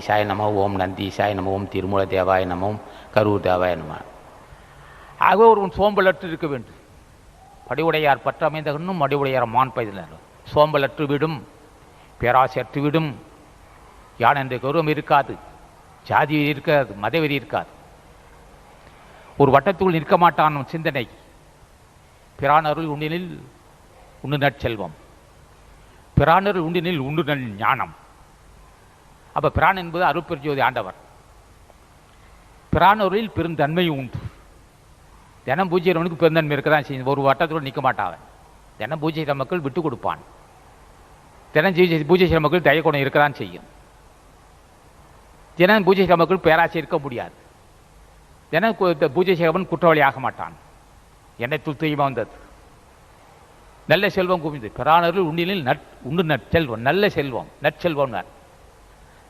ஈசாய நம ஓம் நந்தீசாய நம ஓம் திருமூல தேவாய நமம் கரூர் தேவாய நம ஆகவே ஒருவன் சோம்பலற்று இருக்க வேண்டும். படிவுடையார் பற்றமைந்த கண்ணும் மடிவுடையார் மான் பைதனர். சோம்பலற்று விடும் பேராசற்று விடும். யான் என்ற கௌரவம் இருக்காது ஜாதி இருக்காது மதவெறி இருக்காது. ஒரு வட்டத்துக்குள் நிற்க மாட்டான் சிந்தனை. பிரானருள் உண்டினில் உண்டு நற்செல்வம் பிரானருள் உண்டினில் உண்டு நல் ஞானம். அப்போ பிரான் என்பது அருப்பெருஜோதி ஆண்டவர். பிரானொருளில் பெருந்தன்மையும் உண்டு. தினம் பூஜைகிறவனுக்கு பெருந்தன்மை இருக்க தான் செய்யும். ஒரு வட்டத்தோடு நிற்க மாட்டாவன் தினம் பூஜை செய்கிற மக்கள் விட்டு கொடுப்பான். தினம் பூஜை பூஜை செய்கிற மக்கள் தயக்குணம் இருக்க தான் செய்யும். தினம் பூஜை செய்கிற மக்கள் பேராசை இருக்க முடியாது. தினம் பூஜை செய்கிறவன் குற்றவாளி ஆக மாட்டான். என்னை துல்லியமாக வந்தது? நல்ல செல்வம் குவிந்து பிரானருள் உண்டினில் நட் உண்டு நற்செல்வம் நல்ல செல்வம். நற்செல்வம்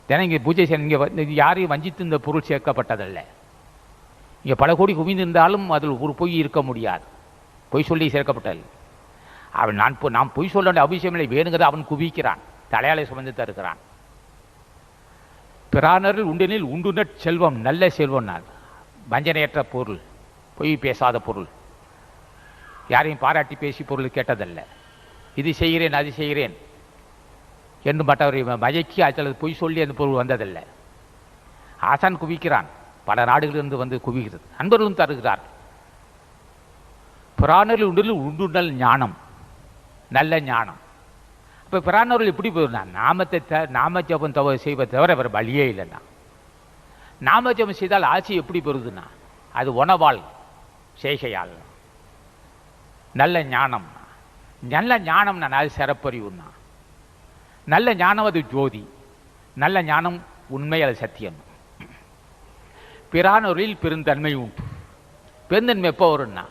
தினம் இங்கே பூஜை செய்ய இங்கே யாரையும் வஞ்சித்து இந்த பொருள் சேர்க்கப்பட்டதல்ல. இங்கே பல கோடி குவிந்திருந்தாலும் அதில் ஒரு பொய் இருக்க முடியாது. பொய் சொல்லி சேர்க்கப்பட்டது அவன் நான் பொ- நாம் பொய் சொல்ல வேண்டிய அவசியம் இல்லை. வேணுங்கிறத அவன் குவிக்கிறான். தலையாலை சுமந்து தருகிறான் பிரானரில் உண்டினில் உண்டுனற் செல்வம் நல்ல செல்வம் நான். வஞ்சனையற்ற பொருள் பொய் பேசாத பொருள். யாரையும் பாராட்டி பேசி பொருள் கேட்டதல்ல. இது செய்கிறேன் அது செய்கிறேன். என்று மற்றவரை மயக்கி அல்லது பொய் சொல்லி அந்த பொருள் வந்ததில்லை. ஆசான் குவிக்கிறான். பல நாடுகளிலிருந்து வந்து குவிக்கிறது அன்பர்களும் தருகிறார். பிராணரில் உண்டு உண்டுணல் ஞானம். நல்ல ஞானம். இப்போ பிராணர்கள் எப்படி போயிருந்தான் நாமத்தை த நாம ஜபம் தவ செய்வதை தவிர வேறு வழியே இல்லைன்னா நாம ஜபம் செய்தால் ஆசை எப்படி பெறுதுன்னா அது உணவால் செய்கையால். நல்ல ஞானம் நல்ல ஞானம்னா அது சிறப்பறிவுன்னா நல்ல ஞானம் அது ஜோதி நல்ல ஞானம் உண்மை அது சத்தியம். பிரானொருளில் பெருந்தன்மை உண்டு. பெருந்தன்மை எப்போ வரும்னா?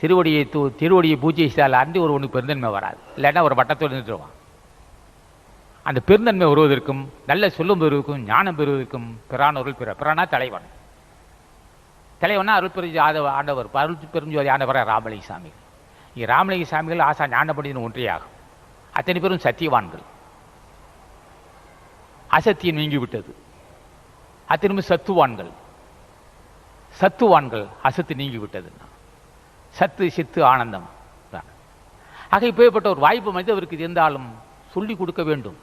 திருவடியை தூ திருவடியை பூஜை செய்தால் அன்றி ஒருவனுக்கு பெருந்தன்மை வராது. இல்லைன்னா ஒரு வட்டத்தோடு நின்றுடுவான். அந்த பெருந்தன்மை வருவதற்கும் நல்ல சொல்லும் பெறுவதற்கும் ஞானம் பெறுவதற்கும் பிரானொருள் பிற பிறானா தலைவன். தலைவனா அருள் பெருஞ்சி ஆதவ ஆண்டவர் அருள் பெருஞ்சோதி ஆண்டவர் ராமலிங்க சாமி. இங்கே ராமலிங்க சாமிகள் ஆசா ஞானப்படியின் ஒன்றியாகும். அத்தனை பேரும் சத்தியவான்கள். அசத்தியம் நீங்கிவிட்டது. அத்தனை சத்துவான்கள். சத்துவான்கள் அசத்து நீங்கிவிட்டது. சத்து சித்து ஆனந்தம். ஆக இப்பேற்பட்ட ஒரு வாய்ப்பு மனிதவருக்கு இருந்தாலும் சொல்லிக் கொடுக்க வேண்டும்.